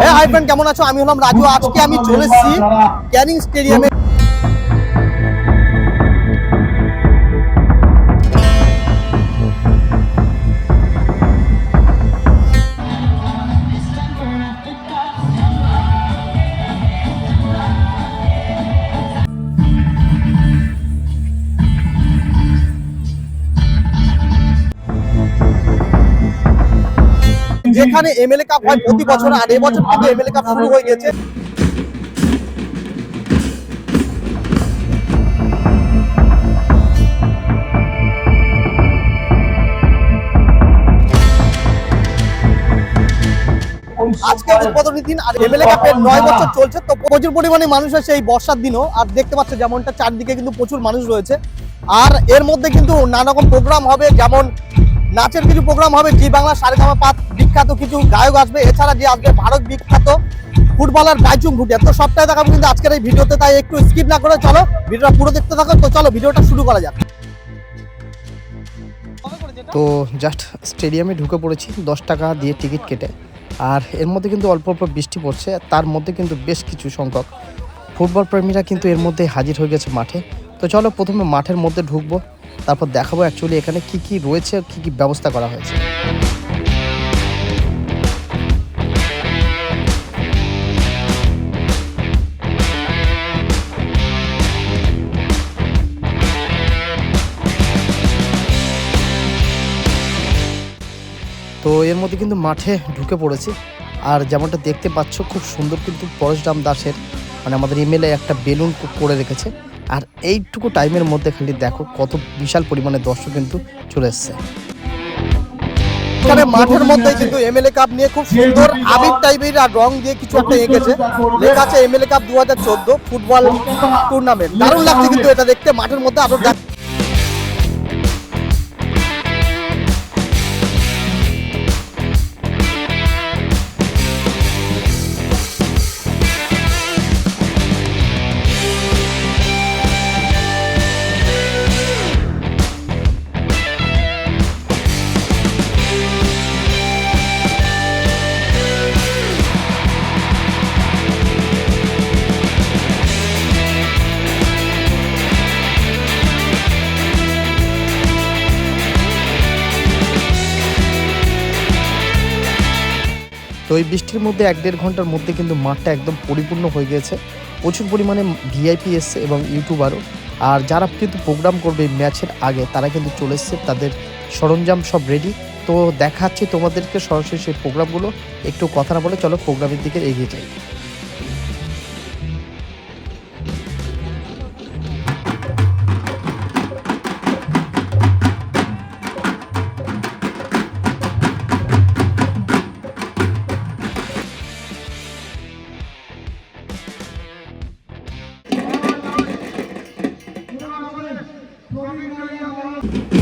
হ্যাঁ hi friend কেমন আছো? আমি হলাম রাজু। আজকে আমি চলেছি ক্যানিং স্টেডিয়ামে। যেখানে এমএলএ কাপ হয় প্রতি বছর, আর এবছর কিন্তু এমএলএ কাপ শুরু হয়ে গেছে। আজকে উদ্বোধনী দিন, আর এমএলএ কাপের নয় বছর চলছে। তো প্রচুর পরিমাণে মানুষ আছে এই বর্ষার দিনও, আর দেখতে পাচ্ছ যেমনটা চারদিকে কিন্তু প্রচুর মানুষ রয়েছে। আর এর মধ্যে কিন্তু নানা রকম প্রোগ্রাম হবে, যেমন নাচের কিছু প্রোগ্রাম হবে, জি বাংলা সারেগামা পাত বিখ্যাত কিছু গায়ক আসবে। এছাড়া যে আসবে ভারত বিখ্যাত ফুটবলার বাইচুং ভুটিয়া। তো সবটাই দেখাবো কিন্তু আজকের এই ভিডিওতে, তাই একটু স্কিপ না করে চলো, ভিডিওটা পুরো দেখতে থাকো। তো চলো, ভিডিওটা শুরু করা যাক। তো জাস্ট স্টেডিয়ামে ঢুকে পড়েছি, দশ টাকা দিয়ে টিকিট কেটে। আর এর মধ্যে কিন্তু অল্প অল্প বৃষ্টি পড়ছে, তার মধ্যে কিন্তু বেশ কিছু সংখ্যক ফুটবল প্রেমীরা কিন্তু এর মধ্যে হাজির হয়ে গেছে মাঠে। তো চলো, প্রথমে মাঠের মধ্যে ঢুকবো। তারপর দেখাবো অ্যাকচুয়ালি এখানে কি কি রয়েছে কী কী ব্যবস্থা করা হয়েছে। তো এর মধ্যে কিন্তু মাঠে ঢুকে পড়েছি। আর যেমনটা দেখতে পাচ্ছ, খুব সুন্দর কিন্তু পরশরাম দাসের মানে আমাদের এমএলএ একটা বেলুন করে রেখেছে। আর এইটুকু টাইমের মধ্যে খালি দেখো কত বিশাল পরিমাণে দর্শক কিন্তু চলে এসছে। এখানে মাঠের মধ্যে কিন্তু এমএলএ কাপ নিয়ে খুব সুন্দর আবির টাইপের আর রং দিয়ে কিছু একটা এঁকেছে। লেখা আছে এমএলএ কাপ দু ফুটবল টুর্নামেন্ট দারুণ লাগছে কিন্তু এটা দেখতে। মাঠের মধ্যে আরও তো এই বৃষ্টির মধ্যে এক দেড় ঘণ্টার মধ্যে কিন্তু মাঠটা একদম পরিপূর্ণ হয়ে গেছে। প্রচুর পরিমাণে ভিআইপি এসছে এবং ইউটিউবারও। আর যারা কিন্তু প্রোগ্রাম করবে ম্যাচের আগে, তারা কিন্তু চলে এসছে, তাদের সরঞ্জাম সব রেডি তো দেখাচ্ছি তোমাদেরকে সরাসরি সেই প্রোগ্রামগুলো একটু কথা না বলে চলো প্রোগ্রামের দিকে এগিয়ে যাই। Ja, ja, ja.